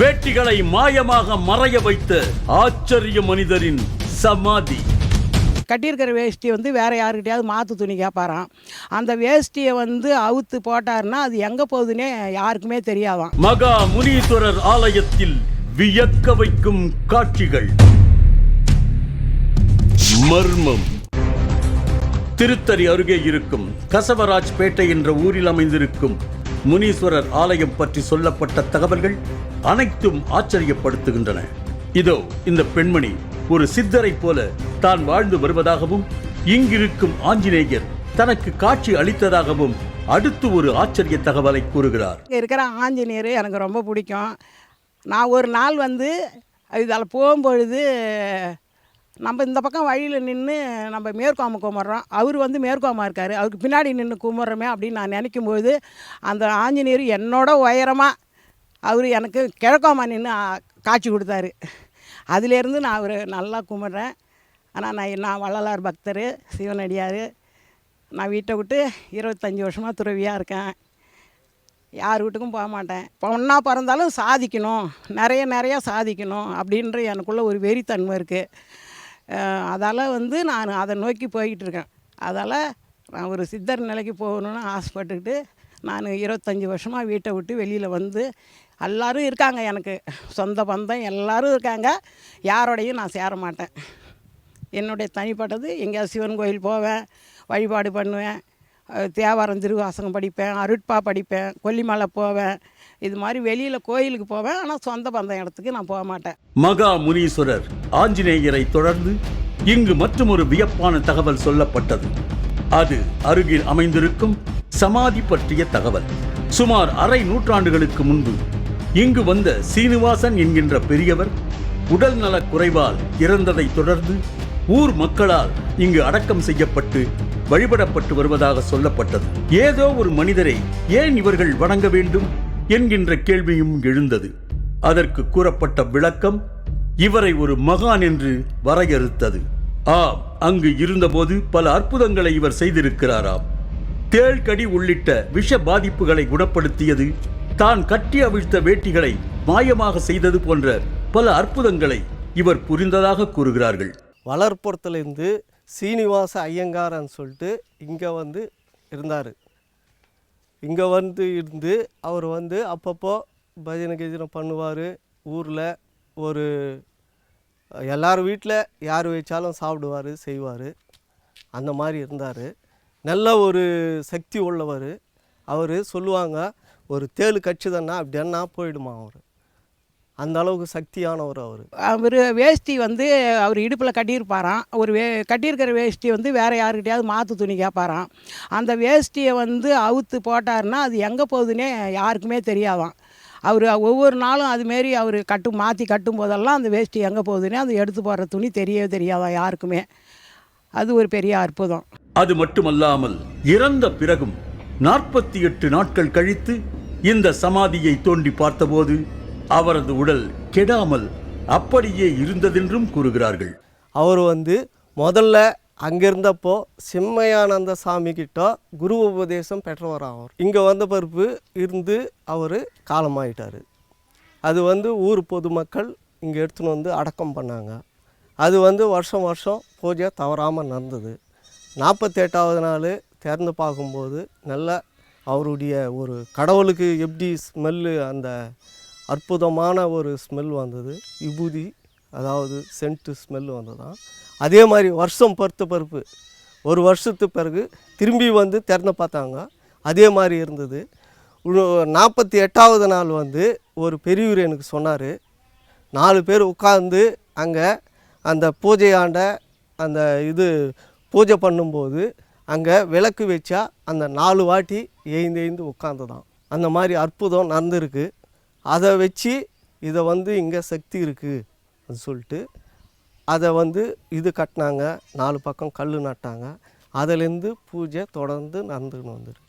வேட்டிகளை மாயமாக மறைய வைத்த ஆச்சரிய மனிதரின் சமாதி. கட்டியிருக்கிற வேஷ்டி வந்து வேற யாருக்கிட்டையாவது மாற்று துணி கேட்பாராம் அந்த வேஷ்டியை வந்து அவுத்து போட்டாருன்னா அது எங்கே போகுதுன்னே யாருக்குமே தெரியாதாம் மகா முனீஸ்வரர் ஆலயத்தில் வியக்க வைக்கும் காட்சிகள். மர்மம். திருத்தணி அருகே இருக்கும் கசவராஜ் பேட்டை என்ற ஊரில் அமைந்திருக்கும் முனீஸ்வரர் ஆலயம் பற்றி சொல்லப்பட்ட தகவல்கள் அனைத்தும் ஆச்சரியப்படுத்துகின்றன. இதோ இந்த பெண்மணி ஒரு சித்தரை போல தான் வாழ்ந்து வருவதாகவும் இங்கிருக்கும் ஆஞ்சநேயர் தனக்கு காட்சி அளித்ததாகவும் அடுத்து ஒரு ஆச்சரிய தகவலை கூறுகிறார். இங்கே இருக்கிற ஆஞ்சநேயர் எனக்கு ரொம்ப பிடிக்கும். நான் ஒரு நாள் வந்து இதில் போகும்பொழுது நம்ம இந்த பக்கம் வழியில் நின்று நம்ம மேற்காம கும்பிட்றோம். அவர் வந்து மேற்காம இருக்கார். அவருக்கு பின்னாடி நின்று கும்பிட்றோமே அப்படின்னு நான் நினைக்கும்போது அந்த ஆஞ்சநேயர் என்னோட உயரமாக அவர் எனக்கு கிழக்காம நின்று காட்சி கொடுத்தாரு. அதிலேருந்து நான் அவர் நல்லா கும்பிட்றேன். ஆனால் நான் நான் வள்ளலார் பக்தர் சிவனடியார் நான் வீட்டை விட்டு இருபத்தஞ்சி வருஷமாக துறவியாக இருக்கேன். யார் வீட்டுக்கும் போக மாட்டேன். பொண்ணாக பிறந்தாலும் சாதிக்கணும். நிறைய நிறையா சாதிக்கணும் அப்படின்ற எனக்குள்ளே ஒரு வெறித்தன்மை இருக்குது அதால் வந்து நான் அதை நோக்கி போய்கிட்டு இருக்கேன் அதால் நான் ஒரு சித்தர் நிலைக்கு போகணும்னு ஆசைப்பட்டுக்கிட்டு நான் இருபத்தஞ்சி வருஷமாக வீட்டை விட்டு வெளியில் வந்து எல்லாரும் இருக்காங்க எனக்கு. சொந்த பந்தம் எல்லோரும் இருக்காங்க. யாரோடையும் நான் சேர மாட்டேன். என்னுடைய தனிப்பட்டது எங்கேயாவது சிவன் கோயில் போவேன் வழிபாடு பண்ணுவேன். தேவாரம் திருவாசகம் படிப்பேன் அருட்பா படிப்பேன் கொல்லிமலை போவேன். இது மாதிரி வெளியில் கோயிலுக்கு போவேன். ஆனால் சொந்த பந்தம் இடத்துக்கு நான் போக மாட்டேன். மகா முனீஸ்வரர் ஆஞ்சநேயரை தொடர்ந்து இங்கு மற்றொரு வியப்பான தகவல் சொல்லப்பட்டது. அது அருகில் அமைந்திருக்கும் சமாதி பற்றிய தகவல். சுமார் அரை நூற்றாண்டுகளுக்கு முன்பு இங்கு வந்த சீனிவாசன் என்கின்ற பெரியவர் உடல் நலக் குறைவால் இறந்ததை தொடர்ந்து ஊர் மக்களால் இங்கு அடக்கம் செய்யப்பட்டு வழிபடப்பட்டு வருவதாக சொல்லப்பட்டது. ஏதோ ஒரு மனிதரை ஏன் இவர்கள் வணங்க வேண்டும் என்கின்ற கேள்வியும் எழுந்தது. அதற்கு கூறப்பட்ட விளக்கம் இவரை ஒரு மகான் என்று வரையறுத்தது. ஆம் அங்கு இருந்தபோது பல அற்புதங்களை இவர் செய்திருக்கிறாராம். தேள்கடி உள்ளிட்ட விஷ பாதிப்புகளை குணப்படுத்தியது தான் கட்டி அவிழ்த்த வேட்டிகளை மாயமாக செய்தது போன்ற பல அற்புதங்களை இவர் புரிந்ததாக கூறுகிறார்கள். வளர்ப்புறத்திலிருந்து சீனிவாச ஐயங்காரன்னு சொல்லிட்டு இங்கே வந்து இருந்தார். இங்கே வந்து இருந்து அவர் வந்து அப்பப்போ பஜனை கீஜனை பண்ணுவார். ஊரில் ஒரு எல்லார் வீட்டில் யார் வச்சாலும் சாப்பிடுவார் செய்வார். அந்த மாதிரி இருந்தார். நல்ல ஒரு சக்தி உள்ளவர். அவர் சொல்லுவாங்க ஒரு தேள் கட்சிதன்னா அப்படின்னா போயிடுமா அவர்? அந்த அளவுக்கு சக்தியானவர் அவர். அவர் வேஷ்டி வந்து அவர் இடுப்பில் கட்டியிருப்பாராம். ஒரு வே கட்டியிருக்கிற வேஷ்டி வந்து வேறு யாருக்கிட்டையாவது மாற்று துணி கேட்பாராம். அந்த வேஷ்டியை வந்து அவுத்து போட்டாருன்னா அது எங்கே போகுதுன்னே யாருக்குமே தெரியாதாம். அவர் ஒவ்வொரு நாளும் அதுமாரி அவர் கட்டு மாற்றி கட்டும் போதெல்லாம் அந்த வேஷ்டி எங்கே போகுதுன்னே அது எடுத்து போடுற துணி தெரியவே தெரியாதாம் யாருக்குமே. அது ஒரு பெரிய அற்புதம். அது மட்டுமல்லாமல் இறந்த பிறகும் நாற்பத்தி எட்டு நாட்கள் கழித்து இந்த சமாதியை தோண்டி பார்த்தபோது அவரது உடல் கெடாமல் அப்படியே இருந்ததென்றும் கூறுகிறார்கள். அவர் வந்து முதல்ல அங்கிருந்தப்போ சிம்மையானந்த சாமி கிட்ட குரு உபதேசம் பெற்றவர் அவர் இங்கே வந்த பிறப்பு இருந்து அவர் காலமாயிட்டார். அது வந்து ஊர் பொதுமக்கள் இங்கே எடுத்துன்னு வந்து அடக்கம் பண்ணாங்க. அது வந்து வருஷம் வருஷம் பூஜை தவறாமல் நடந்தது. நாற்பத்தெட்டாவது நாள் திறந்து பார்க்கும்போது நல்ல அவருடைய ஒரு கடவுளுக்கு எப்படி ஸ்மெல்லு அந்த அற்புதமான ஒரு ஸ்மெல் வந்தது. விபூதி அதாவது சென்ட்டு ஸ்மெல் வந்ததான் அதே மாதிரி வருஷம் பொறுத்த பருப்பு. ஒரு வருஷத்து பிறகு திரும்பி வந்து திறந்து பார்த்தாங்க. அதே மாதிரி இருந்தது. நாற்பத்தி எட்டாவது நாள் வந்து ஒரு பெரியவர் எனக்கு சொன்னார். நாலு பேர் உட்காந்து அங்கே அந்த பூஜையாண்ட அந்த இது பூஜை பண்ணும்போது அங்கே விளக்கு வச்சா அந்த நாலு வாட்டி ஏய்ந்து ஏய்ந்து உட்காந்துதான் அந்த மாதிரி அற்புதம் நடந்திருக்கு. அதை வச்சு இதை வந்து இங்கே சக்தி இருக்குது சொல்லிட்டு அதை வந்து இது கட்டினாங்க. நாலு பக்கம் கல் நட்டாங்க. அதுலேருந்து பூஜை தொடர்ந்து நடந்துன்னு வந்துருக்கு.